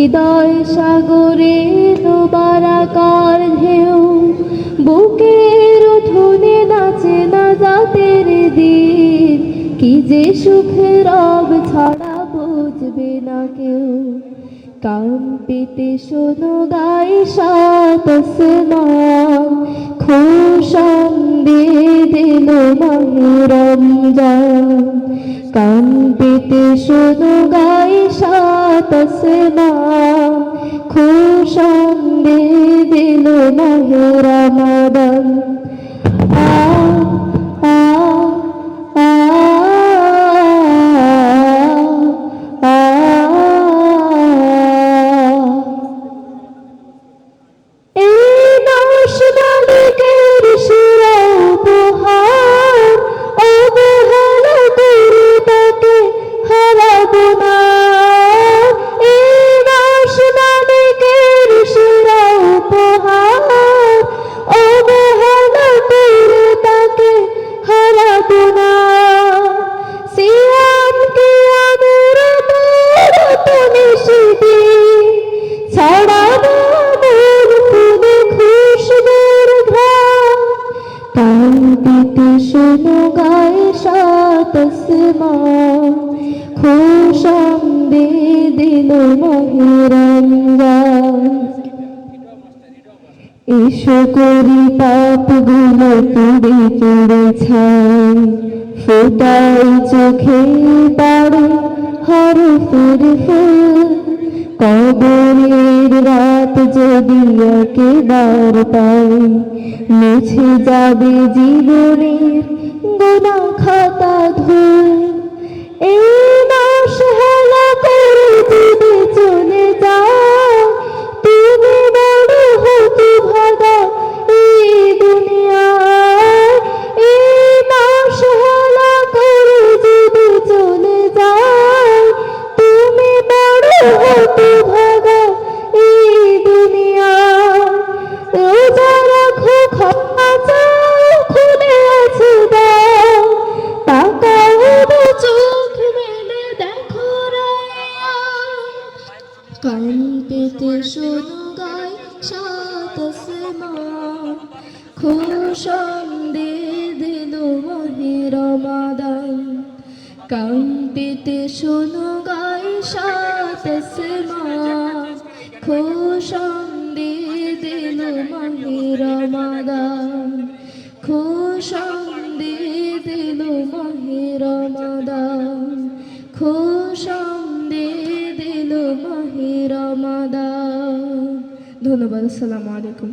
হৃদয় সাগরে দোবারাকার ঢেউ, বুকের উঠোনে নাচে না জাতের দিন। কি যে সুখের রব ছাড়া বুঝবে না কেউ। কান পেতে শোনো গাই সাত আসমান খুশান দিয়ে দিল মাহে রমজান। কান পেতে শোনো গাই সাত আসমান খুশান দিয়ে দিল মাহে রমাদান আ খুশাম দিল মহিরঞ্জন। এসো করি পাপগুলো পুড়ে পুড়ে ছাই ফোটাই চোখে পাড়ে হরফের ফুল। কবরের রাত যদি একেবার পাই, মুছে যাবে জীবনের গোনা খাতা ধুল। কান পেতে শোনো গাই সাত আসমান খুশান দে দিল মহে রমাদান কান পেতে শোনো গাই সাত আসমান খুশান দে দিল মহে রমাদান খুশান দে দিল মহে রমাদান খুশান দে দিল মহে রমাদান ধন্যবাদ আসসালামু আলাইকুম।